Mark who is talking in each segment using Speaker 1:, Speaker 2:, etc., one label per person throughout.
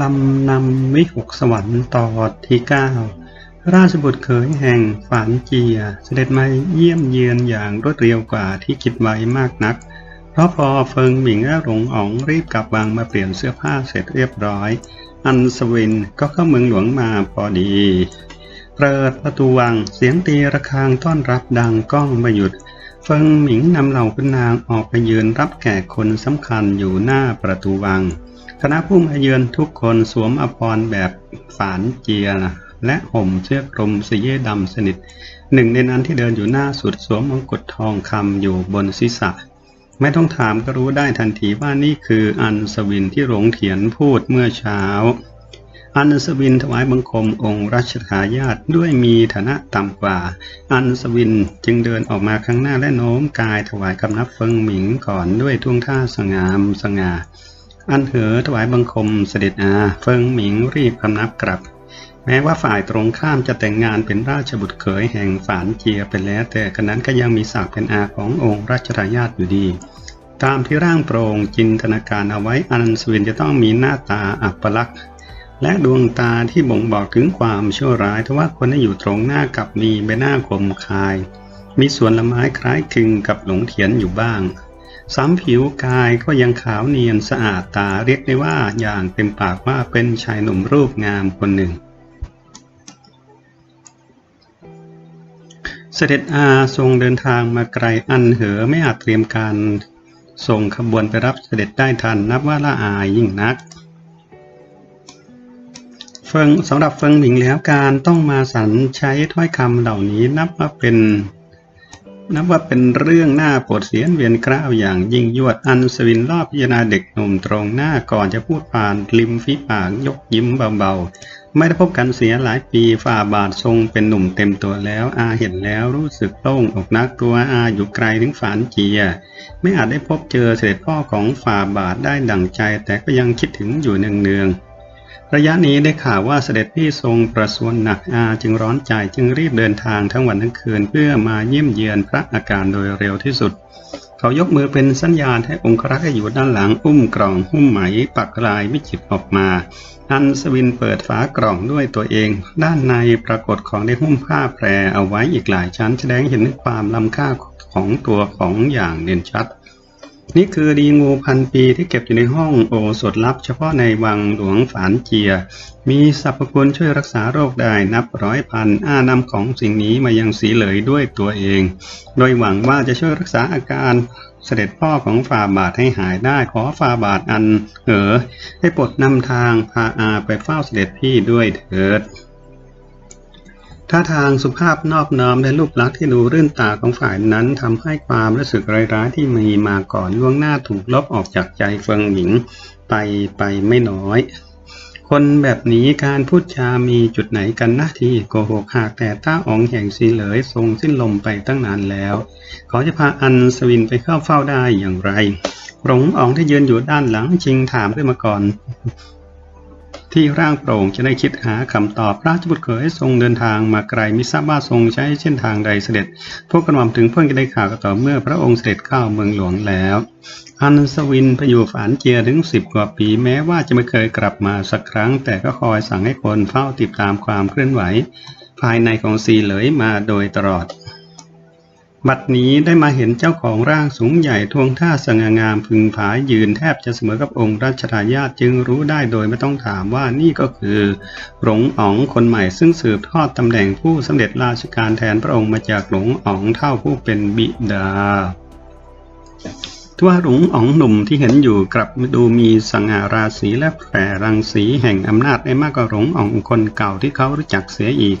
Speaker 1: ลำนำวิหกสวรรค์ตอนที่เก้าราชบุตรเขยแห่งฝานเจียเสด็จมาเยี่ยมเยือนอย่างรวดเร็วกว่าที่คิดไว้มากนัก เพราะพอเฟิงหมิงและหลงอ๋องรีบกลับวังมาเปลี่ยนเสื้อผ้าเสร็จเรียบร้อย อันสวินก็เข้าเมืองหลวงมาพอดี เปิดประตูวังเสียงตีระฆังต้อนรับดังก้องไม่หยุด เฟิงหมิงนำเหล่าขุนนางออกไปยืนรับแขกคนสำคัญอยู่หน้าประตูวัง คณะผู้มาเยือนทุกคนสวมอภรณ์แบบฝานเจียและห่มเสื้อกลมสีดำสนิท หนึ่งในนั้นที่เดินอยู่หน้าสุดสวมมงกุฎทองคำอยู่บนศีรษะ ไม่ต้องถามก็รู้ได้ทันทีว่านี่คืออันสวินที่หลงเถียนพูดเมื่อเช้า อันสวินถวายบังคมองค์รัชทายาทด้วยมีฐานะต่ำกว่า อันสวินจึงเดินออกมาข้างหน้าและโน้มกายถวายคำนับเฟิงหมิงก่อนด้วยท่วงท่าสง่ามสง่า อันเหอถวายบังคมเสด็จอาเฟิงหมิงรีบคำนับกลับ แม้ว่าฝ่ายตรงข้ามจะแต่งงานเป็นราชบุตรเขยแห่งฝานเจียไปแล้ว แต่ขณะนั้นก็ยังมีศักดิ์เป็นอาขององค์รัชทายาทอยู่ดีตามที่ร่างโปร่งจินตนาการเอาไว้อันสวินจะต้องมีหน้าตาอัปลักษณ์ และดวงตาที่บ่งบอกถึงความชั่วร้ายทว่าคนที่อยู่ตรงหน้ากับมีใบหน้าคมคาย มีส่วนละไม้คล้ายคลึงกับหลงเถียนอยู่บ้างซ้ำผิวกายก็ยังขาวเนียนสะอาดตาเรียกได้ว่าอย่างเต็มปากว่าเป็นชายหนุ่มรูปงามคนหนึ่ง เสด็จอาทรงเดินทางมาไกลอันเหอไม่อาจเตรียมการส่งขบวนไปรับเสด็จได้ทันนับว่าละอายยิ่งนัก เฟิงสำหรับเฟิงหมิงแล้วการต้องมาสันใช้ถ้อยคำเหล่านี้นับว่าเป็น นับว่าเป็นเรื่องน่าปวดเสียนเวียนกล้าวอย่างยิ่งยวดอันสวินรอบพิจารณาเด็กหนุ่มตรงหน้าก่อนจะพูดผ่านริมฝีปากยกยิ้มเบาๆ ไม่ได้พบกันเสียหลายปีฝ่าบาททรงเป็นหนุ่มเต็มตัวแล้ว อาเห็นแล้วรู้สึกโล่งอกนักตัวอาอยู่ไกลถึงฝานเจีย ไม่อาจได้พบเจอเสด็จพ่อของฝ่าบาทได้ดั่งใจ แต่ก็ยังคิดถึงอยู่เนืองๆ ระยะนี้ได้ข่าวว่าเสด็จพี่ทรงประสวนหนักอาจึงร้อนใจจึงรีบเดินทางทั้งวันทั้งคืนเพื่อมาเยี่ยมเยือนพระอาการโดยเร็วที่สุด เขายกมือเป็นสัญญาณให้องครักษ์อยู่ด้านหลังอุ้มกล่องหุ้มไหมปักลายวิจิตออกมา อันสวินเปิดฝากล่องด้วยตัวเอง ด้านในปรากฏของได้หุ้มผ้าแพรเอาไว้อีกหลายชั้นแสดงเห็นความล้ำค่าของตัวของอย่างเด่นชัด นี่คือดีงูพันปีที่เก็บอยู่ในห้องโอสถลับ เฉพาะในวังหลวงฝานเจีย มีสรรพคุณช่วยรักษาโรคได้นับร้อยพันอ้านำของสิ่งนี้มายังสีเหลยด้วยตัวเอง โดยหวังว่าจะช่วยรักษาอาการเสด็จพ่อของฝ่าบาทให้หายได้ขอฝ่าบาทอันเออให้ปรดนำทางพาอาไปเฝ้าเสด็จพี่ด้วยเถิด ท่าทางสุภาพนอบน้อมและรูปลักษณ์ที่ดูรื่นตาของฝ่ายนั้นทำให้ความรู้สึกร้ายๆที่มีมาก่อนล่วงหน้าถูกลบออกจากใจเฟิงหมิงไปไปไม่น้อย คนแบบนี้การพูดจามีจุดไหนกันนะที่โกหกหากแต่ต้าอ๋องแห่งสีเหลยทรงสิ้นลมไปตั้งนานแล้ว เขาจะพาอันสวินไปเข้าเฝ้าได้อย่างไรหลงอ๋องที่ยืนอยู่ด้านหลังชิงถามขึ้นมาก่อน ที่ร่างโปร่งจะได้คิดหาคำตอบราชบุตรเขยทรงเดินทางมาไกลมิทราบว่าทรงใช้เส้นทางใดเสด็จ พวกกระหม่อมถึงเพิ่งจะได้ข่าวก็ต่อเมื่อพระองค์เสด็จเข้าเมืองหลวงแล้วอันสวินไปอยู่ฝานเจียถึงสิบกว่าปีแม้ว่าจะไม่เคยกลับมาสักครั้ง แต่ก็คอยสั่งให้คนเฝ้าติดตามความเคลื่อนไหว ภายในของซีเหลยมาโดยตลอด บัดนี้ได้มาเห็นเจ้าของร่างสูงใหญ่ทวงท่าสง่างามพึงผายยืนแทบจะเสมอกับองค์รัชทายาทจึงรู้ได้โดยไม่ต้องถามว่านี่ก็คือหลงอ๋องคนใหม่ซึ่งสืบทอดตำแหน่งผู้สำเร็จราชการแทนพระองค์มาจากหลงอ๋องเท่าผู้เป็นบิดาทว่าหลงอ๋องหนุ่มที่เห็นอยู่กลับดูมีสง่าราศีและแผ่รังสีแห่งอำนาจได้มากกว่าหลงอ๋องคนเก่าที่เขารู้จักเสียอีก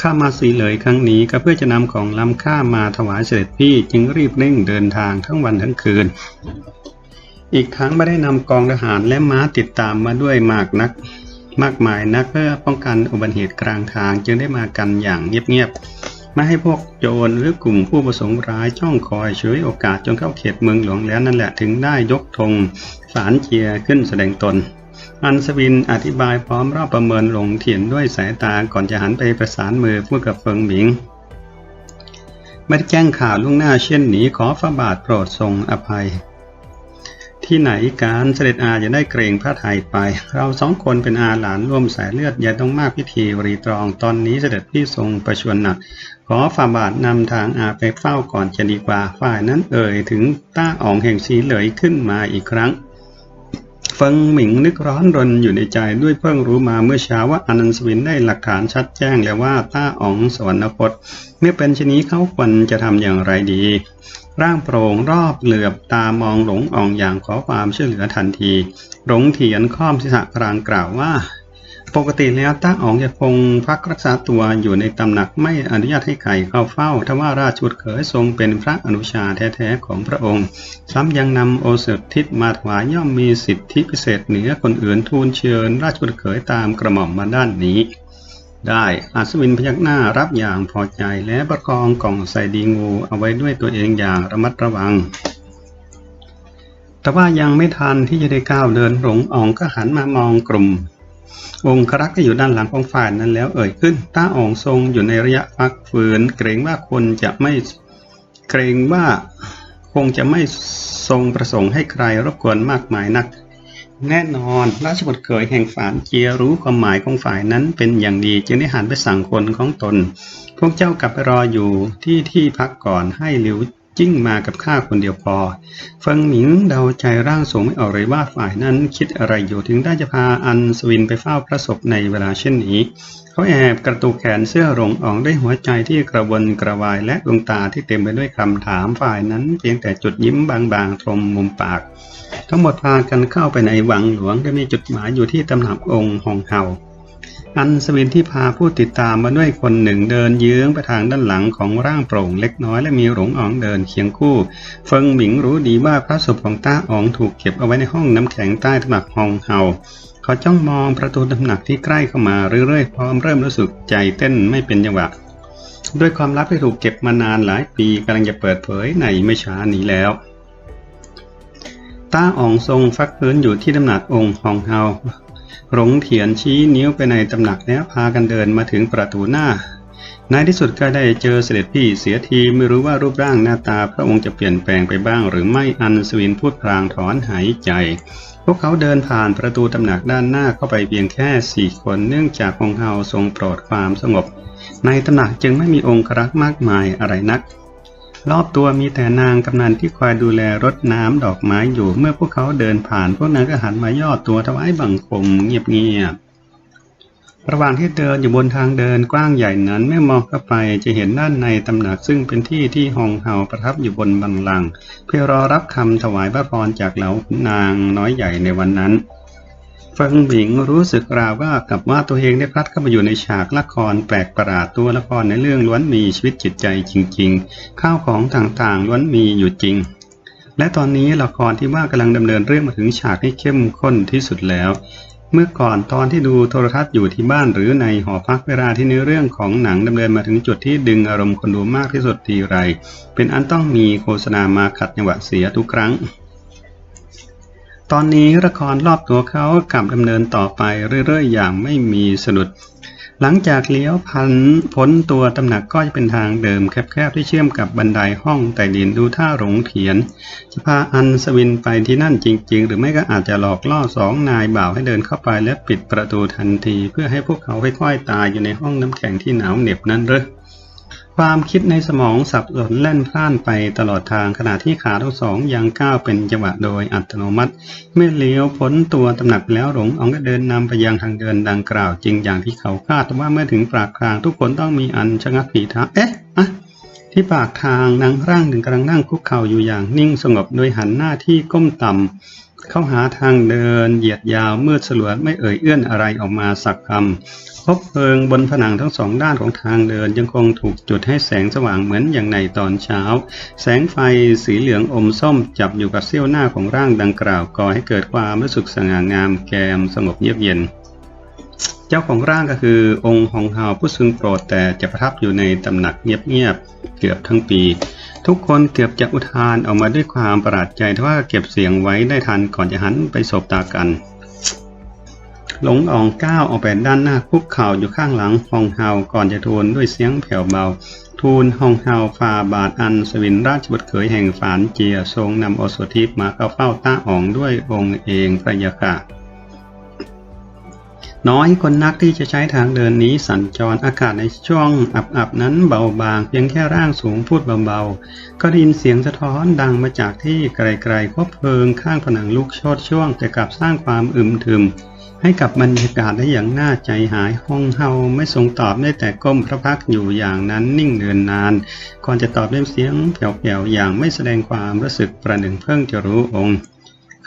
Speaker 1: ข้ามาสีเหลยครั้งนี้ก็เพื่อจะนำของล้ำค่ามาถวายเสด็จพี่จึงรีบเร่งเดินทางทั้งวันทั้งคืน อีกทั้งไม่ได้นำกองทหารและม้าติดตามมาด้วยมากนัก มากมายนักเพื่อป้องกันอุบัติเหตุกลางทางจึงได้มากันอย่างเงียบๆไม่ให้พวกโจรหรือกลุ่มผู้ประสงค์ร้ายจ้องคอยฉวยโอกาสจนเข้าเขตเมืองหลวงแล้วนั่นแหละถึงได้ยกธงสารเชียร์ขึ้นแสดงตน อันสวินอธิบายพร้อมรอบประเมินหลงเถียนด้วยสายตาก่อนจะหันไปประสานมือพูดกับเฟิงหมิงไม่ได้แจ้งข่าวล่วงหน้าเช่นนี้ขอฝ่าบาทโปรดทรงอภัย ที่ไหนการเสด็จอาจะได้เกรงพระไทยไป เราสองคนเป็นอาหลานร่วมสายเลือดอย่าต้องมากพิธีรีตรองตอนนี้เสด็จพี่ทรงประชวรหนัก ขอฝ่าบาทนำทางอาไปเฝ้าก่อนจะดีกว่าฝ่ายนั้นเอ่ยถึงต้าอ่องแห่งสีเหลยขึ้นมาอีกครั้ง ฟังหมิงนึกร้อนรนอยู่ในใจด้วยเพิ่งรู้มาเมื่อเช้าว่าอนันสวินได้หลักฐานชัดแจ้งแล้วว่าต้าอ๋องสวรรคตเมื่อเป็นชนี้เขาควรจะทำอย่างไรดี ร่างโปร่งรอบเหลือบตามองหลงอ่องอย่างขอความช่วยเหลือทันที หลงเถียนข้อมศีรษะกลางกล่าวว่า ปกติแล้วต้าอ๋องจะคงพักรักษาตัวอยู่ในตำหนักไม่อนุญาตให้ใครเข้าเฝ้าทว่าราชบุตรเขยทรงเป็นพระอนุชาแท้ๆของพระองค์ ซ้ำยังนำโอสถทิศมาถวายย่อมมีสิทธิพิเศษเหนือคนอื่นทูลเชิญ ราชบุตรเขยตามกระหม่อมมาด้านนี้ ได้อัศวินพยักหน้ารับอย่างพอใจและประคองกล่องใส่ดีงูเอาไว้ด้วยตัวเองอย่างระมัดระวังแต่ว่ายังไม่ทันที่จะได้ก้าวเดินหลงอ่องก็หันมามองกลุ่ม องครักษ์ก็อยู่ด้านหลังของฝ่ายนั้นแล้วเอ่ยขึ้น ต้าอ่องทรงอยู่ในระยะพักฝืน เกรงว่าคนจะไม่เกรงว่าคงจะไม่ทรงประสงค์ให้ใครรบกวนมากมายนัก แน่นอน ราชบุตรเขยแห่งฝานเจียรู้ความหมายของฝ่ายนั้นเป็นอย่างดีจึงได้หันไปสั่งคนของตน พวกเจ้ากลับไปรออยู่ที่ที่พักก่อนให้หลิว จิ้งมากับข้าคนเดียวพอ เฟิงหมิงเดาใจร่างทรงไม่ออกเลยว่าฝ่ายนั้นคิดอะไรอยู่ถึงได้จะพาอันสวินไปเฝ้าพระศพในเวลาเช่นนี้ เขาแอบกระตุกแขนเสื้อหลงอ่องด้วยหัวใจที่กระวนกระวายและดวงตาที่เต็มไปด้วยคำถามฝ่ายนั้น เพียงแต่จุดยิ้มบางๆตรงมุมปาก ทั้งหมดพากันเข้าไปในวังหลวงโดยมีจุดหมายอยู่ที่ตำหนักองค์หองเฮา อันสวินที่พาผู้ติดตามมาด้วยคนหนึ่งเดินเยื้องไปทางด้านหลังของร่างโปร่งเล็กน้อยและมีหลงอ๋องเดินเคียงคู่ เฟิงหมิงรู้ดีว่าพระศพของต้าอ๋องถูกเก็บเอาไว้ในห้องน้ำแข็งใต้ตำหนักฮองเฮาเขาจ้องมองประตูตำหนักที่ใกล้เข้ามาเรื่อยๆพร้อมเริ่มรู้สึกใจเต้นไม่เป็นจังหวะด้วยความลับที่ถูกเก็บมานานหลายปีกำลังจะเปิดเผยในไม่ช้านี้แล้วต้าอ่องทรงฟักพื้นอยู่ที่ตำหนักองค์ฮองเฮา หลงเถียนชี้นิ้วไปในตำหนักแล้วพากันเดินมาถึงประตูหน้า ในที่สุดก็ได้เจอเสด็จพี่เสียทีไม่รู้ว่ารูปร่างหน้าตาพระองค์จะเปลี่ยนแปลงไปบ้าง หรือไม่อันสวินพูดพลางถอนหายใจ พวกเขาเดินผ่านประตูตำหนักด้านหน้าเข้าไปเพียงแค่สี่คนเนื่องจากองค์เฮาทรงโปรดความสงบ ในตำหนักจึงไม่มีองค์ครักษ์มากมายอะไรนัก รอบตัวมีแต่นางกำนันที่คอยดูแลรดน้ำดอกไม้อยู่ เมื่อพวกเขาเดินผ่าน พวกนั้นก็หันมาย่อตัวถวายบังคมเงียบๆระหว่างที่เดินอยู่บนทางเดินกว้างใหญ่นั้นเมื่อมองเข้าไปจะเห็นด้านในตำหนักซึ่งเป็นที่ที่ฮองเฮาประทับอยู่บนบัลลัง เพื่อรอรับคำถวายพระพรจากเหล่านางน้อยใหญ่ในวันนั้น ฟิงหมิงรู้สึกราวว่ากับว่าตัวเองได้พลัดเข้ามาอยู่ในฉากละครแปลกประหลาดตัวละครในเรื่องล้วนมีชีวิตจิตใจจริง ๆ ข้าวของต่างๆล้วนมีอยู่จริง และตอนนี้ละครที่ว่ากำลังดำเนินเรื่องมาถึงฉากที่เข้มข้นที่สุดแล้ว เมื่อก่อนตอนที่ดูโทรทัศน์อยู่ที่บ้านหรือในหอพักเวลาที่เนื้อเรื่องของหนังดำเนินมาถึงจุดที่ดึงอารมณ์คนดูมากที่สุดทีไร เป็นอันต้องมีโฆษณามาขัดจังหวะเสียทุกครั้ง ตอนนี้ละครรอบตัวเขากลับดำเนินต่อไปเรื่อยๆ อย่างไม่มีสะดุด หลังจากเลี้ยวพันพ้นตัวตำหนักก็จะเป็นทางเดิมแคบๆ ที่เชื่อมกับบันไดห้องใต้ดินดูท่าหลงเถียน จะพาอันสวินไปที่นั่นจริง ๆ หรือไม่ก็อาจจะหลอกล่อสองนายบ่าวให้เดินเข้าไปและปิดประตูทันที เพื่อให้พวกเขาค่อยๆตายอยู่ในห้องน้ำแข็งที่หนาวเหน็บนั้นหรือ ความคิดในสมองสับสนแล่นพล่านไปตลอดทางขณะที่ขาทั้งสองยังก้าวเป็นจังหวะโดยอัตโนมัติ เมื่อเลี้ยวพ้นตัวตำหนักแล้วหลงอองก็เดินนำไปยังทางเดินดังกล่าวจริงอย่างที่เขาคาดว่าเมื่อถึงปากทางทุกคนต้องมีอันชะงักผีทะเอ๊ะอะที่ปากทางนางร่างหนึ่งกำลังนั่งคุกเข่าอยู่อย่างนิ่งสงบโดยหันหน้าที่ก้มต่ำ เข้าหาทางเดินเหยียดยาวมืดสลัวไม่เอ่ยเอื้อนอะไรออกมาสักคำพบเพลิงบนผนังทั้งสองด้านของทางเดินยังคงถูกจุดให้แสงสว่างเหมือนอย่างในตอนเช้า แสงไฟสีเหลืองอมส้มจับอยู่กับเสี้ยวหน้าของร่างดังกล่าวก่อให้เกิดความรู้สึกสง่างามแกมสงบเยือกเย็น เจ้าของร่างก็คือองค์ฮองเฮาผู้ซึ่งโปรดแต่จะประทับอยู่ในตำหนักเงียบๆเกือบทั้งปี ทุกคนเกือบจะอุทานออกมาด้วยความประหลาดใจทว่าเก็บเสียงไว้ได้ทันก่อนจะหันไปสบตากันหลงอองก้าวออกไปด้านหน้าคุกเข่าอยู่ข้างหลังฮองเฮาก่อนจะทูลด้วยเสียงแผ่วเบา ทูลฮองเฮาฟาบาทอันสวินราชบุตรเขยแห่งฝานเจียทรงนำโอสถทิพมาเข้าเฝ้าต้าอองด้วยองค์เองพระยาค่ะ น้อยคนนักที่จะใช้ทางเดินนี้สัญจรอากาศในช่วงอับๆนั้นเบาบาง เพียงแค่ร่างสูงพูดเบาๆ ก็ได้ยินเสียงสะท้อนดังมาจากที่ไกลๆคบเพลิงข้างผนังลูกโชดช่วง แต่กลับสร้างความอึมถึม ให้กับบรรยากาศได้อย่างน่าใจหายห้องเฮาไม่ทรงตอบได้แต่ก้มพระพักอยู่อย่างนั้นนิ่งเดินนานก่อนจะตอบด้วยเสียงแผ่วๆอย่างไม่แสดงความรู้สึกประหนึ่งเพิ่งจะรู้องค์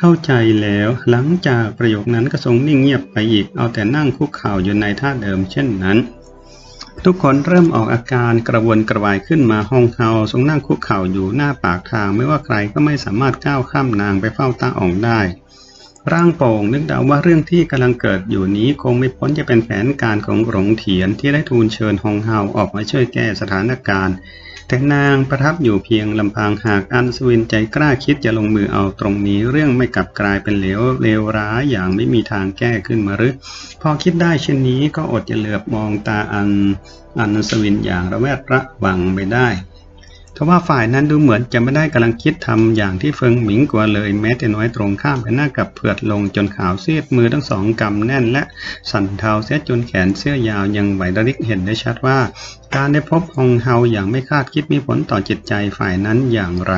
Speaker 1: เข้าใจแล้ว หลังจากประโยคนั้นก็ทรงนิ่งเงียบไปอีก เอาแต่นั่งคุกเข่าอยู่ในท่าเดิมเช่นนั้น ทุกคนเริ่มออกอาการกระวนกระวายขึ้นมาห้องเฮาทรงนั่งคุกเข่าอยู่หน้าปากทาง ไม่ว่าใครก็ไม่สามารถก้าวข้ามนางไปเฝ้าตาอ่องได้ ร่างโป่งนึกเดาว่าเรื่องที่กำลังเกิดอยู่นี้คงไม่พ้นจะเป็นแผนการของหลงเถียนที่ได้ทูลเชิญฮองเฮาออกมาช่วยแก้สถานการณ์ แต่นางประทับอยู่เพียงลำพังหากอันสวินใจกล้าคิดจะลงมือเอาตรงนี้ เรื่องไม่กลับกลายเป็นเหลวเลวร้ายอย่างไม่มีทางแก้ขึ้นมาหรือ พอคิดได้เช่นนี้ก็อดจะเหลือบมองตาอันอันสวินอย่างระแวดระวังไม่ได้ ทว่าฝ่ายนั้นดูเหมือนจะไม่ได้กำลังคิดทำอย่างที่เฟิงหมิงกลัวเลยแม้แต่น้อยตรงข้ามไปหน้ากับเผือดลงจนขาวซีดมือทั้งสองกำแน่นและสั่นเทาเสียจนแขนเสื้อยาวยังไหวระลิกเห็นได้ชัดว่า การได้พบฮองเฮาอย่างไม่คาดคิดมีผลต่อจิตใจฝ่ายนั้นอย่างไร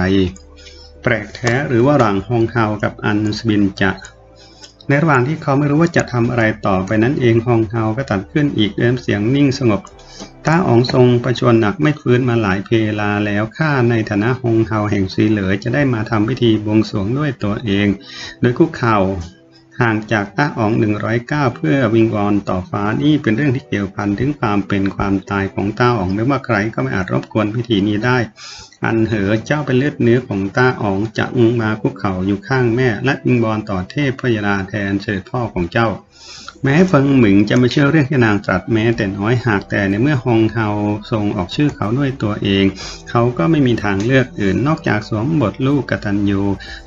Speaker 1: แปลกแท้หรือว่าหลังฮองเฮากับอันสบินจะ ในระหว่างที่เขาไม่รู้ว่าจะทำอะไรต่อไปนั้นเองฮองเฮาก็ตัดขึ้นอีกด้วยเสียงนิ่งสงบต้าอองทรงประชวรหนักไม่ฟื้นมาหลายเพลาแล้วข้าในฐานะฮองเฮาแห่งซีเหลอจะได้มาทำพิธีบวงสรวงด้วยตัวเอง โดยคุกเข่า ห่างจากต้าอ๋อง109 เพื่อวิงวอนต่อฟ้านี่เป็นเรื่องที่เกี่ยวพันถึงความเป็นความตายของต้าอ๋องไม่ว่าใครก็ไม่อาจรบกวนพิธีนี้ได้ อันเหอเจ้าเป็นเลือดเนื้อของต้าอ๋องจะมาคุกเข่าอยู่ข้างแม่ และวิงวอนต่อเทพพยาดาแทนเสด็จพ่อของเจ้า แม้เฟิงหมิงจะไม่เชื่อเรื่องที่นางตรัสแม้แต่น้อยหากแต่ในเมื่อฮองเฮาทรงออกชื่อเขาด้วยตัวเอง เขาก็ไม่มีทางเลือกอื่นนอกจากสวมบทลูกกตัญญู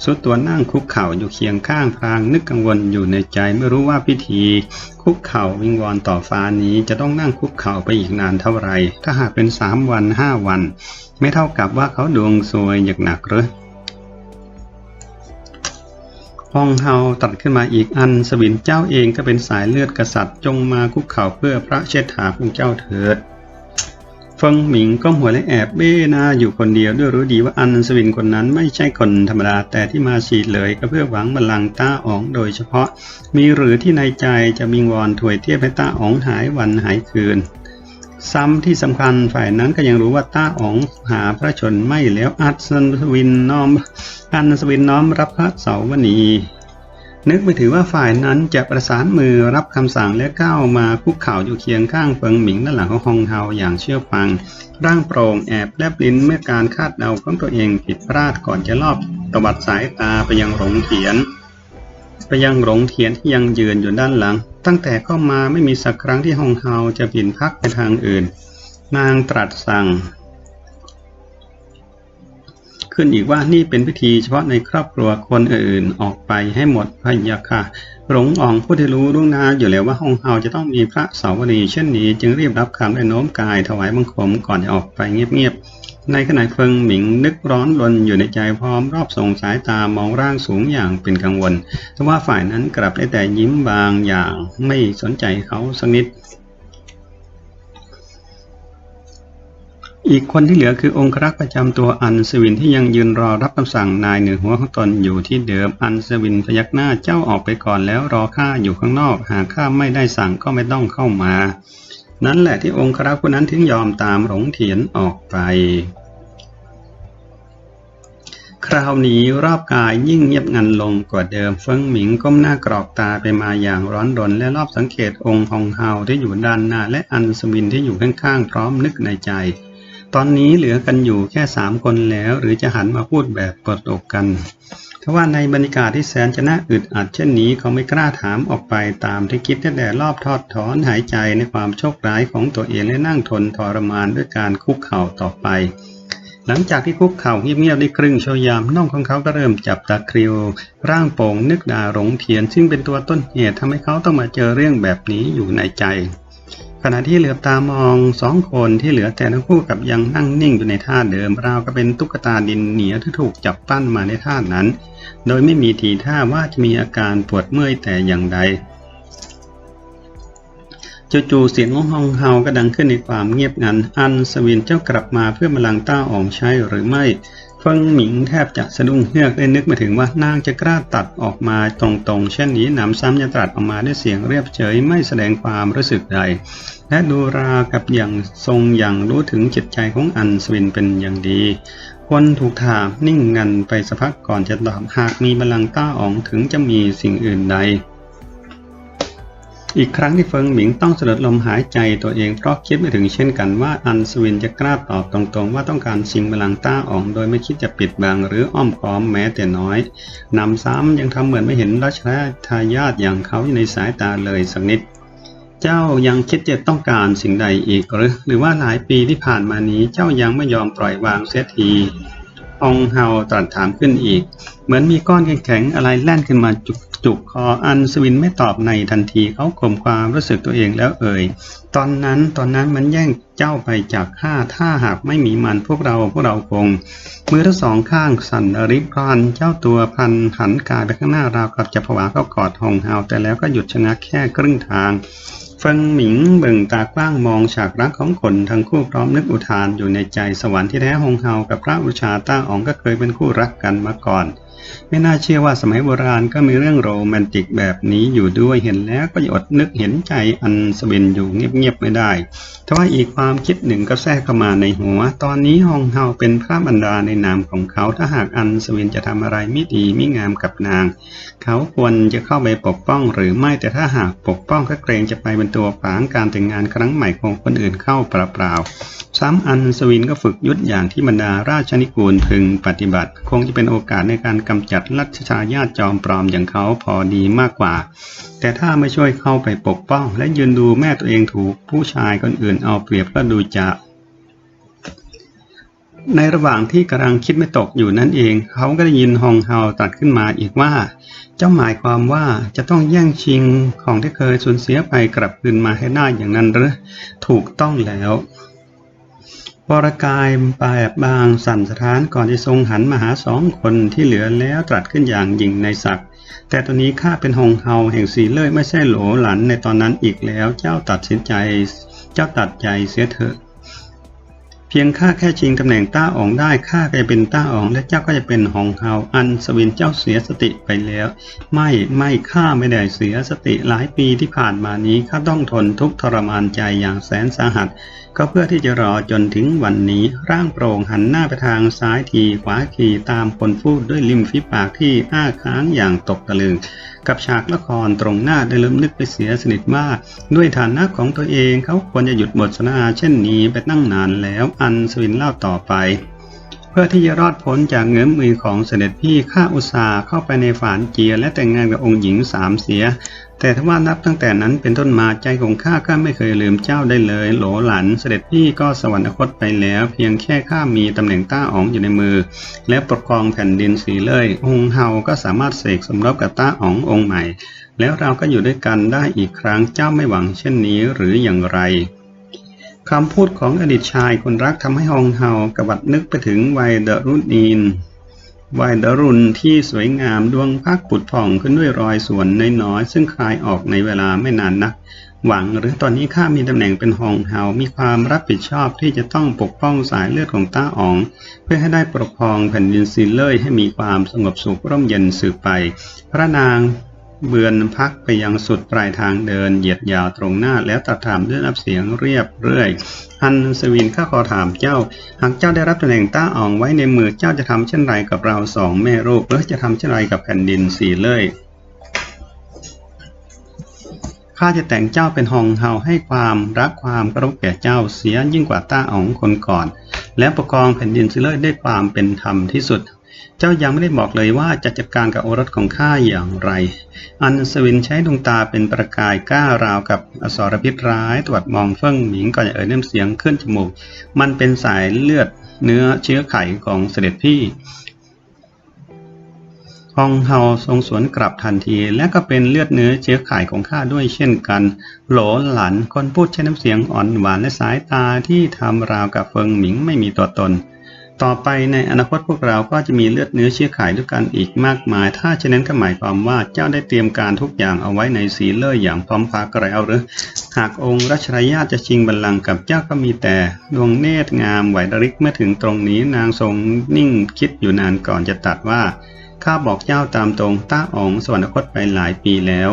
Speaker 1: สุดตัวนั่งคุกเข่าอยู่เคียงข้างพรางนึกกังวลอยู่ในใจไม่รู้ว่าพิธี คุกเข่าวิงวอนต่อฟ้านี้จะต้องนั่งคุกเข่าไปอีกนานเท่าไหร่ถ้าหากเป็นสามวันห้าวัน ไม่เท่ากับว่าเขาดวงซวยอย่างหนักหรือ ฮองเฮาตัดขึ้นมาอีกอันสวินเจ้าเองก็เป็นสายเลือดกษัตริย์จงมาคุกเข่าเพื่อพระเชษฐาของเจ้าเถิดเฟิงหมิงก็หัวและแอบเบ้หน้าอยู่คนเดียวด้วยรู้ดีว่าอันสวินคนนั้นไม่ใช่คนธรรมดาแต่ที่มาฉีดเลยก็เพื่อหวังบัลลังก์ต้าอ๋องโดยเฉพาะ มีหรือที่ในใจจะมิงวอนถวยเทียบให้ต้าอ๋องหายวันหายคืน ซ้ำที่สำคัญฝ่ายนั้นก็ยังรู้ว่าต้าอ๋องหาพระชนไม่แล้วอัศวินน้อมอันสวินน้อมรับพระเสาวนีนึกไปถือว่าฝ่ายนั้นจะประสานมือรับคำสั่งและก้าวมาคุกเข่าอยู่เคียงข้างเฟิงหมิงด้านหลังของฮองเฮาอย่างเชื่อฟัง ร่างโปร่งแอบแลบลิ้นเมื่อการคาดเดาของตัวเองผิดพลาดก่อนจะลอบตวัดสายตาไปยังหลงเถียน ไปยังหลงเทียนที่ยังยืนอยู่ด้านหลัง ตั้งแต่เข้ามาไม่มีสักครั้งที่ฮองเฮาจะบินพักไปทางอื่น นางตรัสสั่ง ขึ้นอีกว่านี่เป็นพิธีเฉพาะในครอบครัวคนอื่นออกไปให้หมดพะยะค่ะ หลงอ่องผู้ที่รู้ล่วงหน้าอยู่แล้วว่าฮองเฮาจะต้องมีพระเสาวรีเช่นนี้ จึงรีบรับคำและโน้มกายถวายบังคมก่อนจะออกไปเงียบๆ ในขณะเฟิงหมิงนึกร้อนรนอยู่ในใจพร้อมรอบส่งสายตามองร่างสูงอย่างเป็นกังวลแต่ว่าฝ่ายนั้นกลับได้แต่ยิ้มบางอย่างไม่สนใจเขาสักนิด อีกคนที่เหลือคือองครักษ์ประจำตัวอันสวินที่ยังยืนรอรับคำสั่งนายเหนือหัวของตนอยู่ที่เดิมอันสวินพยักหน้าเจ้าออกไปก่อนแล้วรอข้าอยู่ข้างนอก หากข้าไม่ได้สั่งก็ไม่ต้องเข้ามา นั่นแหละที่องครักษ์ผู้นั้นถึงยอมตามหลงเถียนออกไป คราวนี้รอบกายยิ่งเงียบงันลงกว่าเดิมเฟิงหมิงก้มหน้ากรอกตาไปมาอย่างร้อนรนและรอบสังเกตองค์ฮองเฮาที่อยู่ด้านหน้าและอันสวินที่อยู่ข้างๆพร้อมนึกในใจ ตอนนี้เหลือกันอยู่แค่สามคนแล้ว หรือจะหันมาพูดแบบกดอกกันทว่าในบรรยากาศที่แสนจะน่าอึดอัดเช่นนี้เขาไม่กล้าถามออกไปตามที่คิดแต่รอบทอดถอนหายใจในความโชคร้ายของตัวเองและนั่งทนทรมานด้วยการคุกเข่าต่อไป หลังจากที่คุกเข่าเงียบๆได้ครึ่งชั่วยามน้องของเขาก็เริ่มจับตะคริว ร่างโป่งนึกดาหลงเทียนซึ่งเป็นตัวต้นเหตุทำให้เขาต้องมาเจอเรื่องแบบนี้อยู่ในใจ ขณะที่เหลือบตามองสองคนที่เหลือแต่ทั้งคู่กับยังนั่งนิ่งอยู่ในท่าเดิมราวก็เป็นตุ๊กตาดินเหนียวที่ถูกจับปั้นมาในท่านั้น โดยไม่มีทีท่าว่าจะมีอาการปวดเมื่อยแต่อย่างใดจู่ๆเสียงของฮองเฮาก็ดังขึ้นในความเงียบงัน อันสวินเจ้ากลับมาเพื่อมาลังต้าอองใช้หรือไม่ เฟิงหมิงแทบจะสะดุ้งเฮือกได้นึกมาถึงว่านางจะกล้าตัดออกมาตรงๆ เช่นนี้หนำซ้ำยังตรัสออกมาด้วยเสียงเรียบเฉยไม่แสดงความรู้สึกใด และดูราวกับอย่างทรงอย่างรู้ถึงจิตใจของอันสวินเป็นอย่างดี คนถูกถามนิ่งงันไปสักพักก่อนจะตอบหากมีบัลลังต้าอ๋องถึงจะมีสิ่งอื่นใด อีกครั้งที่เฟิงหมิงต้องสะดุดลมหายใจตัวเองเพราะคิดไม่ถึงเช่นกันว่าอันสวินจะกล้าตอบตรงๆ ว่าต้องการชิงบัลลังก์ต้าอ๋องโดยไม่คิดจะปิดบังหรืออ้อมค้อมแม้แต่น้อยนำซ้ำยังทำเหมือนไม่เห็นรัชทายาทอย่างเขาอยู่ในสายตาเลยสักนิด เจ้ายังคิดจะต้องการสิ่งใดอีกหรือ หรือว่าหลายปีที่ผ่านมานี้เจ้ายังไม่ยอมปล่อยวางเสียที องเฮาตรัสถามขึ้นอีก เหมือนมีก้อนแข็งๆอะไรแล่นขึ้นมาจุกจุกคออันสวินไม่ตอบในทันทีเขาข่มความรู้สึกตัวเองแล้วเอ่ย ตอนนั้นตอนนั้นมันแย่งเจ้าไปจากข้าถ้าหากไม่มีมันพวกเราพวกเราคง มือทั้งสองข้างสั่นริบพลันเจ้าตัวพันหันกายไปข้างหน้าราวกับจะผวาเข้ากอดหงเฮาแต่แล้วก็หยุดชะงักแค่ครึ่งทาง ฟิงหมิงเบิ่งตากว้างมองฉากรักของคนทั้งคู่พร้อมนึกอุทานอยู่ในใจสวรรค์ที่แท้ฮงเฮากับพระอุชาต้าอ๋องก็เคยเป็นคู่รักกันมาก่อน ไม่น่าเชื่อว่าสมัยโบราณก็มีเรื่องโรแมนติกแบบนี้อยู่ด้วยเห็นแล้วก็อดนึกเห็นใจอันสเวินอยู่เงียบๆไม่ได้แต่ว่าอีกความคิดหนึ่งก็แทรกเข้ามาในหัว ตอนนี้ฮองเฮาเป็นพระบรรดาในนามของเขา ถ้าหากอันสเวินจะทำอะไรไม่ดีไม่งามกับนาง เขาควรจะเข้าไปปกป้องหรือไม่แต่ถ้าหากปกป้องก็เกรงจะไปเป็นตัวขวางการแต่งงานครั้งใหม่ของคนอื่นเข้าเปล่าๆซ้ำอันสวินก็ฝึกยุทธอย่างที่บรรดาราชนิกูลพึงปฏิบัติ คงจะเป็นโอกาสในการกำจัดรัชชาญาติจอมปลอมอย่างเขาพอดีมากกว่า แต่ถ้าไม่ช่วยเข้าไปปกป้อง และยืนดูแม่ตัวเองถูกผู้ชายคนอื่นเอาเปรียบก็ดูจะในระหว่างที่กำลังคิดไม่ตกอยู่นั่นเอง เขาก็ได้ยินฮองเฮาตัดขึ้นมาอีกว่า เจ้าหมายความว่าจะต้องแย่งชิงของที่เคยสูญเสียไปกลับคืนมาให้ได้อย่างนั้นหรือถูกต้องแล้ว วรกายปลายบางสั่นสะท้านก่อนจะทรงหันมาหาสองคนที่เหลือแล้วตรัสขึ้นอย่างยิ่งในศักดิ์แต่ตอนนี้ข้าเป็นฮงเฮาแห่งสีเล่ยไม่ใช่โหลหลันในตอนนั้นอีกแล้วเจ้าตัดสินใจ เจ้าตัดใจเสียเถอะ เพียงข้าแค่ชิงตำแหน่งต้าอองได้ข้าก็จะเป็นต้าอองและเจ้าก็จะเป็นฮองเฮาอันสวินเจ้าเสียสติไปแล้ว ไม่ไม่ข้าไม่ได้เสียสติหลายปีที่ผ่านมานี้ข้าต้องทนทุกข์ทรมานใจอย่างแสนสาหัส ก็เพื่อที่จะรอจนถึงวันนี้ร่างโปร่งหันหน้าไปทางซ้ายทีขวาทีตามคนพูดด้วยริมฝีปากที่อ้าค้างอย่างตกตะลึง กับฉากละครตรงหน้าได้เริ่มนึกไปเสียสนิทว่าด้วยฐานะของตัวเองเขาควรจะหยุดบทสนทนาเช่นนี้ไปตั้งนานแล้วอันสวินเล่าต่อไป เพื่อที่จะรอดพ้นจากเงื้อมมือของเสด็จพี่ข้าอุตสาห์เข้าไปในฝานเจียและแต่งงานกับองค์หญิงสามเสีย แต่ถ้าว่านับตั้งแต่นั้นเป็นต้นมาใจของข้าก็ไม่เคยลืมเจ้าได้เลย โหลหลันเสด็จพี่ก็สวรรคตไปแล้ว เพียงแค่ข้ามีตำแหน่งต้าอ๋องอยู่ในมือ และปกครองแผ่นดินสีเลย องค์เฮาก็สามารถเสกสมรบกับต้าอ๋ององค์ใหม่ แล้วเราก็อยู่ด้วยกันได้อีกครั้งเจ้าไม่หวังเช่นนี้หรืออย่างไรคำพูดของอดีตชายคนรักทำให้ฮองเฮากระบัดนึกไปถึงวัยเดรุนีน วัยดรุณที่สวยงามดวงพักผุดผ่องขึ้นด้วยรอยส่วนน้อยๆซึ่งคลายออกในเวลาไม่นานนัก หวังหรือตอนนี้ข้ามีตำแหน่งเป็นฮองเฮามีความรับผิดชอบที่จะต้องปกป้องสายเลือดของต้าอ๋อง เพื่อให้ได้ปกครองแผ่นดินซีเล่ยให้มีความสงบสุขร่มเย็นสืบไป พระนาง เบือนพักไปยังสุดปลายทางเดินเหยียดยาวตรงหน้าแล้วตรัสถามด้วยน้ำเสียงเรียบเรื่อยฮันสวินข้าขอถามเจ้า หากเจ้าได้รับตำแหน่งต้าอ่องไว้ในมือเจ้าจะทำเช่นไรกับเราสองแม่ลูกหรือจะทำเช่นไรกับแผ่นดินสีเลยข้าจะแต่งเจ้าเป็นฮองเฮาให้ความรักความเคารพแก่เจ้าเสียยิ่งกว่าต้าอ๋องคนก่อน และปกครองแผ่นดินซิเลอร์ด้ความเป็นธรรมที่สุด เจ้ายังไม่ได้บอกเลยว่าจะจัดการกับโอรสของข้าอย่างไร อันสวินใช้ดวงตาเป็นประกายก้าราวกับอสรพิษร้ายตรวจมองเฟิ่งหมิงก่อนจะเอ่ยน้ำเสียงขึ้นจมูก มันเป็นสายเลือดเนื้อเชื้อไขของเสด็จพี่ฮองเฮาทรงสวนกลับทันที และก็เป็นเลือดเนื้อเชื้อไขของข้าด้วยเช่นกัน โหลหลันคนพูดใช้น้ำเสียงอ่อนหวานและสายตาที่ทำราวกับเฟิงหมิงไม่มีตัวตน ต่อไปในอนาคตพวกเราก็จะมีเลือดเนื้อเชื้อไขด้วยกันอีกมากมาย ถ้าเช่นนั้นก็หมายความว่าเจ้าได้เตรียมการทุกอย่างเอาไว้ในสีเล่ยอย่างพร้อมพร้ากแล้วหรือ หากองค์รัชรายาจะชิงบัลลังก์กับเจ้าก็มีแต่ดวงเนตรงามไหวระริกเมื่อถึงตรงนี้นางทรงนิ่งคิดอยู่นานก่อนจะตัดว่า ข้าบอกเจ้าตามตรงต้าอ๋องสวรรคตไปหลายปีแล้ว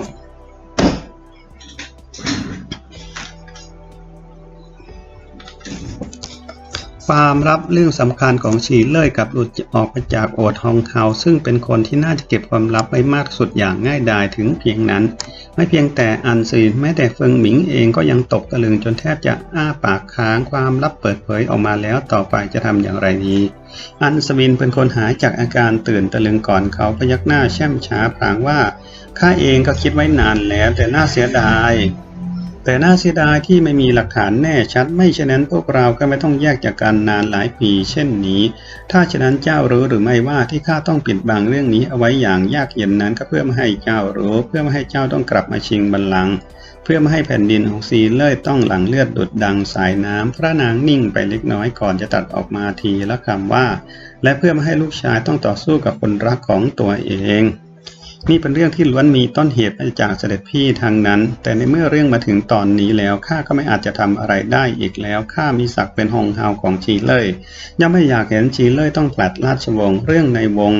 Speaker 1: ความลับเรื่องสำคัญของฉีเล่ยกับหลุดออกมาจากโอดฮองเฮาซึ่งเป็นคนที่น่าจะเก็บความลับไว้มากสุดอย่างง่ายดายถึงเพียงนั้น ไม่เพียงแต่อันซีนแม้แต่เฟิงหมิงเองก็ยังตกตะลึงจนแทบจะอ้าปากค้างความลับเปิดเผยออกมาแล้วต่อไปจะทำอย่างไรดีอันสวินเป็นคนหายจากอาการตื่นตะลึงก่อนเขาพยักหน้าแช่มช้าพลางว่าข้าเองก็คิดไว้นานแล้วแต่น่าเสียดาย แต่น่าเสียดายที่ไม่มีหลักฐานแน่ชัด ไม่เช่นนั้นพวกเราก็ไม่ต้องแยกจากกันนานหลายปี เช่นนี้ ถ้าฉะนั้นเจ้ารู้หรือไม่ว่าที่ข้าต้องปิดบังเรื่องนี้เอาไว้อย่างยากเย็นนั้นก็เพื่อไม่ให้เจ้ารู้ เพื่อไม่ให้เจ้าต้องกลับมาชิงบัลลังก์เพื่อไม่ให้แผ่นดินของซีเล่ยต้องหลั่งเลือดดุดดังสายน้ำพระนางนิ่งไปเล็กน้อยก่อนจะตัดออกมาทีละคำว่า และเพื่อไม่ให้ลูกชายต้องต่อสู้กับคนรักของตัวเอง นี่เป็นเรื่องที่ล้วนมีต้นเหตุมาจากเสด็จพี่ทางนั้น แต่ในเมื่อเรื่องมาถึงตอนนี้แล้วข้าก็ไม่อาจจะทำอะไรได้อีกแล้วข้ามีศักดิ์เป็นฮองเฮาของชีเล่ยย่อมไม่อยากเห็นชีเล่ยต้องผลัดราชวงศ์เรื่องในวง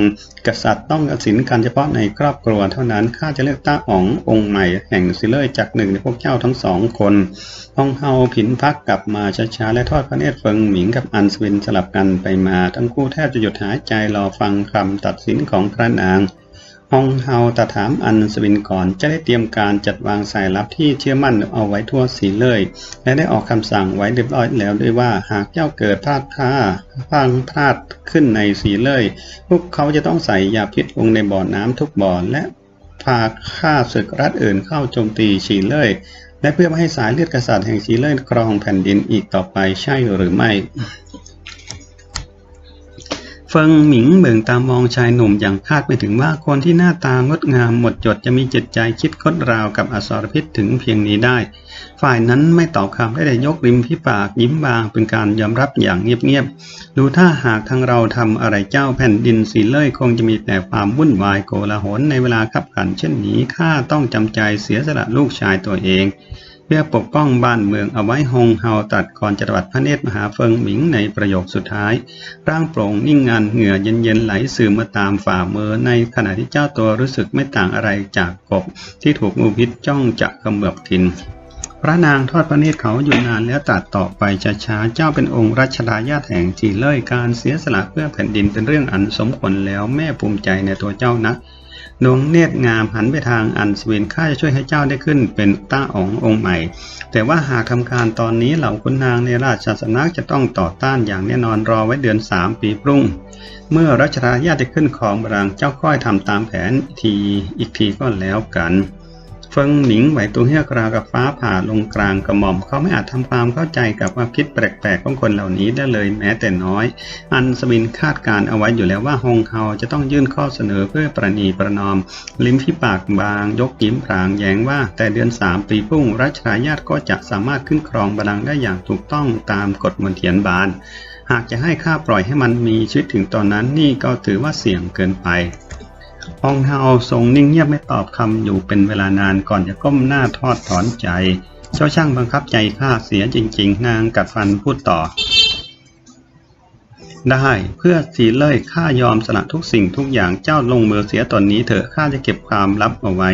Speaker 1: กษัตริย์ต้องตัดสินกันเฉพาะในครอบครัวเท่านั้นข้าจะเลือกต้าอ๋ององค์ใหม่แห่งซีเล่ยจากหนึ่งในพวกเจ้าทั้งสองคนฮองเฮาผินพักกลับมาช้าๆและทอดพระเนตรเฟิงหมิงกับอันสวินสลับกันไปมา ทั้งคู่แทบจะหยุดหายใจรอฟังคำตัดสินของพระนาง ฮองเฮาตัดถามอันสวินก่อนจะได้เตรียมการจัดวางสายลับที่เชื่อมั่นเอาไว้ทั่วสีเลย และได้ออกคำสั่งไว้เรียบร้อยแล้วด้วยว่าหากเจ้าเกิดพลาดท่าพังพลาดขึ้นในสีเลย พวกเขาจะต้องใส่ยาพิษลงในบ่อน้ำทุกบ่อและพาข้าศึกรัฐอื่นเข้าโจมตีฉีเลย และเพื่อไม่ให้สายเลือดกษัตริย์แห่งชีเล่ยครองแผ่นดินอีกต่อไปใช่หรือไม่ เฟิงหมิงเบิ่งตามองชายหนุ่มอย่างคาดไม่ถึงว่าคนที่หน้าตางดงามหมดจดจะมีจิตใจคิดคดราวกับอสรพิษถึงเพียงนี้ได้ ฝ่ายนั้นไม่ตอบคำได้แต่ยกริมที่ปากยิ้มบางเป็นการยอมรับอย่างเงียบๆ ดูถ้าหากทางเราทำอะไรเจ้าแผ่นดินสีเล่ยคงจะมีแต่ความวุ่นวายโกลาหลในเวลาขับขันเช่นนี้ข้าต้องจำใจเสียสละลูกชายตัวเอง พื่อปกป้องบ้านเมืองเอาไว้ฮงเฮาตัดก่อนจะตวัดพระเนตรมหาเฟิงหมิงในประโยคสุดท้าย ร่างโปร่งนิ่งงันเหงื่อเย็นๆไหลซึมมาตามฝ่ามือในขณะที่เจ้าตัวรู้สึกไม่ต่างอะไรจากกบที่ถูกงูพิษจ้องจะกำเบือบกินพระนางทอดพระเนตรเขาอยู่นานแล้วตัดต่อไปช้าๆ เจ้าเป็นองค์รัชดาญาติแห่งจีเล่ยการเสียสละเพื่อแผ่นดินเป็นเรื่องอันสมควรแล้วแม่ภูมิใจในตัวเจ้านัก ดวงเนตรงามหันไปทางอันสวินข้าจะช่วยให้เจ้าได้ขึ้นเป็นต้าอ๋ององค์ใหม่ แต่ว่าหากทำการตอนนี้เหล่าขุนนางในราชสำนักจะต้องต่อต้านอย่างแน่นอนรอไว้เดือนสามปีพรุ่ง เมื่อรัชทายาทได้ขึ้นของบรังเจ้าค่อยทำตามแผนทีอีกทีก็แล้วกัน เฟิงหมิงไหวตัวเฮี้ยกราวกับฟ้าผ่าลงกลางกระหม่อม เขาไม่อาจทำความเข้าใจกับความคิดแปลกๆของคนเหล่านี้ได้เลยแม้แต่น้อย อันสมินคาดการเอาไว้อยู่แล้วว่าฮงเฮาจะต้องยื่นข้อเสนอเพื่อประนีประนอม ลิ้มที่ปากบาง ยกยิ้มพรางแย้งว่า แต่เดือนสามปีพุ่งรัชทายาทก็จะสามารถขึ้นครองบัลลังก์ได้อย่างถูกต้องตามกฎมนเทียนบานหากจะให้ข้าปล่อยให้มันมีชีวิตถึงตอนนั้นนี่ก็ถือว่าเสี่ยงเกินไป ฮองเฮาทรงนิ่งเงียบไม่ตอบคำอยู่เป็นเวลานานก่อนจะก้มหน้าทอดถอนใจ เจ้าช่างบังคับใจข้าเสียจริง ๆ นางกัดฟันพูดต่อ ได้เพื่อสีเล่ยข้ายอมสละทุกสิ่งทุกอย่างเจ้าลงมือเสียตอนนี้เถอะข้าจะเก็บความลับเอาไว้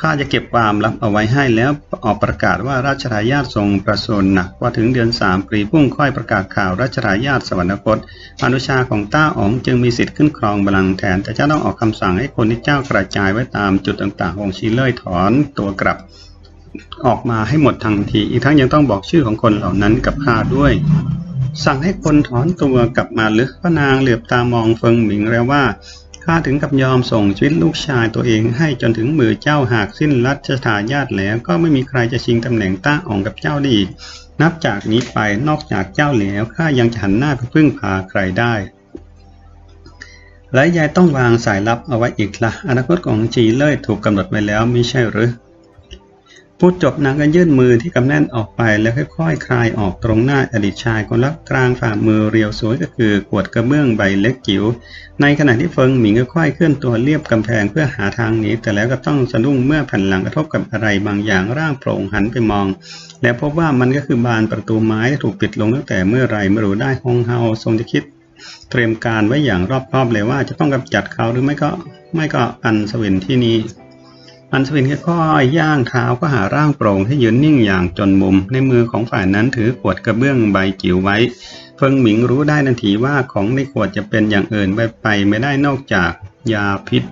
Speaker 1: ข้าจะเก็บความลับเอาไว้ให้แล้วออกประกาศว่าราชทายาททรงประสูติหนักว่าถึงเดือนสามปีพุ่งค่อยประกาศข่าวราชทายาทสวรรคตอนุชาของต้าอ๋องจึงมีสิทธิ์ขึ้นครองบัลลังก์แทน แต่เจ้าต้องออกคำสั่งให้คนที่เจ้ากระจายไว้ตามจุดต่างๆของชีเล่ยถอนตัวกลับ ออกมาให้หมดทันที อีกทั้งยังต้องบอกชื่อของคนเหล่านั้นกับข้าด้วย สั่งให้คนถอนตัวกลับมาหรือพระนางเหลือบตามองเฟิงหมิงแล้วว่า ข้าถึงกับยอมส่งชีวิตลูกชายตัวเองให้จนถึงมือเจ้าหากสิ้นรัชทายาทแล้ว ก็ไม่มีใครจะชิงตำแหน่งต้าอ่องกับเจ้าได้อีก นับจากนี้ไปนอกจากเจ้าแล้วข้ายังจะหันหน้าไปพึ่งพาใครได้และยายต้องวางสายลับเอาไว้อีกละอนาคตของจีเล่ยถูกกำหนดไว้แล้วไม่ใช่หรือ พูดจบนางก็ยื่นมือที่กำแน่นออกไปแล้วค่อยๆคลายออกตรงหน้าอดีตชายคนละกลางฝ่ามือเรียวสวยก็คือขวดกระเบื้องใบเล็กจิ๋วในขณะที่เฟิงหมิงค่อยๆเคลื่อนตัวเลียบกำแพงเพื่อหาทางหนีแต่แล้วก็ต้องสะดุ้งเมื่อแผ่นหลังกระทบกับอะไรบางอย่างร่างโปร่งหันไปมอง และพบว่ามันก็คือบานประตูไม้ที่ถูกปิดลงตั้งแต่เมื่อไรไม่รู้ได้ฮองเฮาทรงจะคิด เตรียมการไว้อย่างรอบคอบเลยว่าจะต้องกำจัดเขาหรือไม่ก็ไม่ก็อันสวินที่นี่ อันสวินค่อยย่างเท้าก็หาร่างโปร่งที่ยืนนิ่งอย่างจนมุม ในมือของฝ่ายนั้นถือขวดกระเบื้องใบจิ๋วไว้ เฟิงหมิงรู้ได้ทันทีว่าของในขวดจะเป็นอย่างอื่นไปไปไม่ได้นอกจากยาพิษ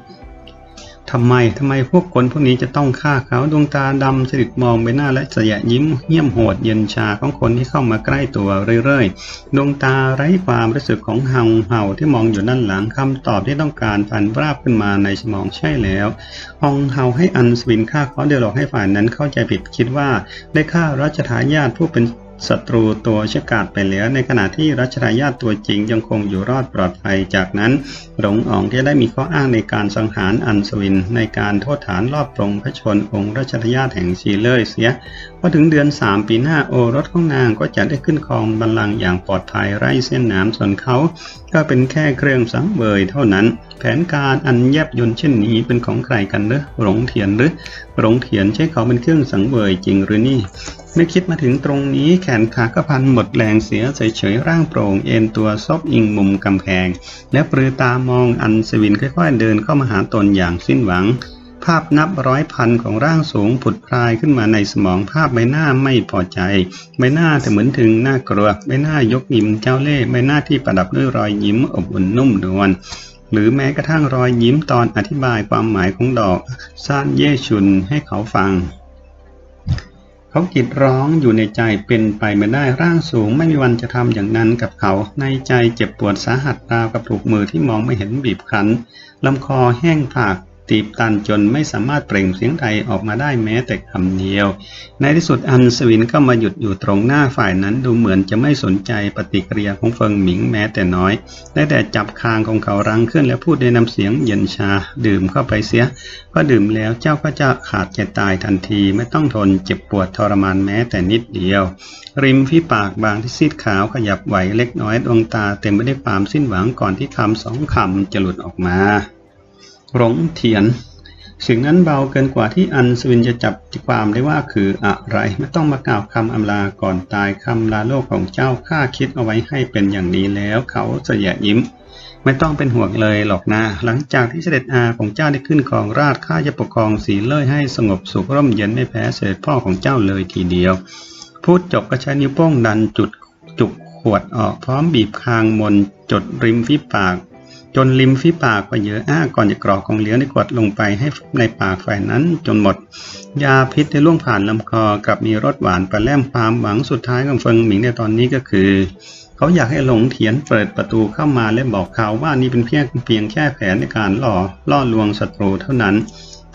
Speaker 1: ทำไม ทำไมพวกคนพวกนี้จะต้องฆ่าเขา ดวงตาดำสลิดมองไปหน้าและสยะยิ้มเหี้ยมโหดเย็นชาของคนที่เข้ามาใกล้ตัวเรื่อยๆ ดวงตาไร้ความรู้สึกของเฮาเห่าที่มองอยู่ด้านหลังคำตอบที่ต้องการฟันราบขึ้นมาในสมองใช่แล้วฮองเฮาให้อันสวินฆ่าเขาเดียวหลอกให้ฝ่ายนั้นเข้าใจผิดคิดว่าได้ฆ่ารัชทายาทผู้เป็น ศัตรูตัวชกาดไปแล้วในขณะที่รัชทายาทตัวจริงยังคงอยู่รอดปลอดภัย จากนั้นหลงอ๋องที่ได้มีข้ออ้างในการสังหารอันสวิน ในการโทษฐานรอบปรงพระชนองค์รัชทายาทแห่งชีเลอร์เสียพอถึงเดือนสามปีหน้าโอรสของนางก็จะได้ขึ้นครองบัลลังก์อย่างปลอดภัยไร้เส้นหนามส่วนเขา ก็เป็นแค่เครื่องสังเวยเท่านั้นแผนการอันแยบยนต์เช่นนี้เป็นของใครกันหรือหลงเถียนหรือหลงเถียนใช้เขาเป็นเครื่องสังเวยจริงหรือนี่ไม่คิดมาถึงตรงนี้แขนขาก็พันหมดแรงเสียเฉยๆร่างโปร่งเอ็นตัวซบอิงมุมกำแพง และปรือตามองอันสวินค่อยๆเดินเข้ามาหาตนอย่างสิ้นหวังภาพนับร้อยพันของร่างสูงผุดพลายขึ้นมาในสมองภาพใบหน้าไม่พอใจ ใบหน้าแต่เหมือนถึงหน้ากลัวใบหน้ายกยิ้มเจ้าเล่ห์ใบหน้าที่ประดับด้วยรอยยิ้มอบอุ่นนุ่มนวล หรือแม้กระทั่งรอยยิ้มตอนอธิบายความหมายของดอกซานเย่ชุนให้เขาฟัง เขากรีดร้องอยู่ในใจเป็นไปไม่ได้ร่างสูงไม่มีวันจะทำอย่างนั้นกับเขา ในใจเจ็บปวดสาหัสราวกับถูกมือที่มองไม่เห็นบีบคั้นลำคอแห้งผาก ตีบตันจนไม่สามารถเปล่งเสียงใดออกมาได้แม้แต่คำเดียว ในที่สุดอันสวินก็มาหยุดอยู่ตรงหน้าฝ่ายนั้นดูเหมือนจะไม่สนใจปฏิกิริยาของเฟิงหมิงแม้แต่น้อย ได้แต่จับคางของเขารังขึ้นแล้วพูดด้วยน้ำเสียงเย็นชา ดื่มเข้าไปเสียก็ดื่มแล้วเจ้าก็จะขาดใจตายทันทีไม่ต้องทนเจ็บปวดทรมานแม้แต่นิดเดียว ริมฝีปากบางที่ซีดขาวขยับไหวเล็กน้อยดวงตาเต็มไปด้วยความสิ้นหวังก่อนที่คำสองคำจะหลุดออกมา หลงเถียน สิ่งนั้นเบาเกินกว่าที่อันสวินจะจับความได้ว่าคืออะไร ไม่ต้องมากล่าวคำอำลาก่อนตายคำลาโลกของเจ้าข้าคิดเอาไว้ให้เป็นอย่างดีแล้วเขาเสียยิ้มไม่ต้องเป็นห่วงเลยหรอกนะ หลังจากที่เสด็จอาของเจ้าได้ขึ้นครองราชข้าจะปกครองสีเล่ยให้สงบสุขร่มเย็นไม่แพ้เสด็จพ่อของเจ้าเลยทีเดียว พูดจบก็ใช้นิ้วโป้งดันจุดจุกขวดออกพร้อมบีบคางมนจดริมฝีปาก จนริมฝีปากไปเยอะอ้าก่อนจะกรอกของเหลวในกวดลงไปให้ในปากฝ่ายนั้น จนหมด ยาพิษได้ล่วงผ่านลำคอกลับมีรสหวานประแลมความหวังสุดท้ายของเฟิงหมิงในตอนนี้ก็คือ เขาอยากให้หลงเถียนเปิดประตูเข้ามาและบอกเขาว่านี่เป็นเพียงเพียงแค่แผนในการล่อล่อลวงศัตรูเท่านั้น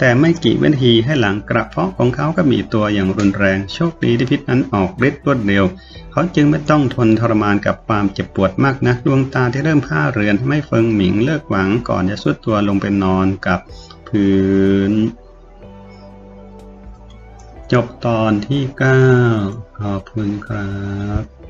Speaker 1: แต่ไม่กี่วินาทีให้หลังกระเพาะของเขาก็มีตัวอย่างรุนแรง โชคดีที่พิษนั้นออกฤทธิ์รวดเร็ว เขาจึงไม่ต้องทนทรมานกับความเจ็บปวดมากนักดวงตาที่เริ่มผ้าเรือนทำให้เฟิงหมิงเลิกหวังก่อนจะสุดตัวลงไปนอนกับพื้น จบตอนที่ 9 ขอบคุณครับ